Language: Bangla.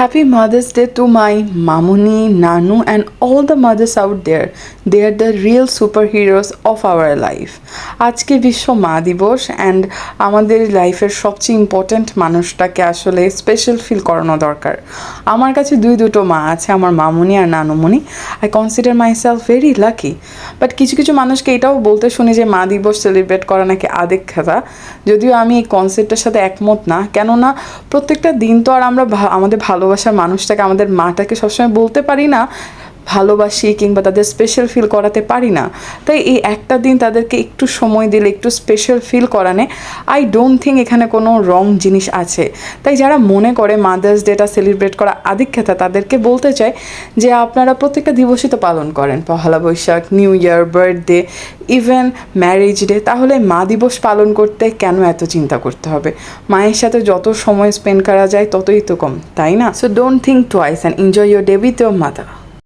Happy Mother's Day to my Mamuni, Nanu, and all the mothers out there. They are the real superheroes of our life. আজকে বিশ্ব মা দিবস অ্যান্ড আমাদের লাইফের সবচেয়ে ইম্পর্ট্যান্ট মানুষটাকে আসলে স্পেশাল ফিল করানো দরকার আমার কাছে দুই দুটো মা আছে আমার মামুনি আর নানুমণি I consider my self very lucky but কিছু কিছু মানুষকে এটাও বলতে শুনি যে মা দিবস সেলিব্রেট করা নাকি আবেগ খেতা যদিও আমি এই কনসেপ্টের সাথে একমত না কেননা প্রত্যেকটা দিন তো আর আমরা আমাদের ভালোবাসার মানুষটাকে আমাদের মাটাকে সবসময় বলতে পারি না। ভালোবাসি কিংবা তাদের স্পেশাল ফিল করাতে পারি না। তাই এই একটা দিন তাদেরকে একটু সময় দিলে, একটু স্পেশাল ফিল করানে আই ডোন্ট থিঙ্ক এখানে কোনো রং জিনিস আছে। তাই যারা মনে করে মাদার্স ডেটা সেলিব্রেট করা আদিক্ষেতা, তাদেরকে বলতে চাই যে আপনারা প্রত্যেকটা দিবসই তো পালন করেন। Pohela Boishakh new year birthday even marriage day তাহলে মা দিবস পালন করতে কেন এত চিন্তা করতে হবে? মায়ের সাথে যত সময় স্পেন্ড করা যায়, ততই তো কম, তাই না? So don't think twice and enjoy your day with your mother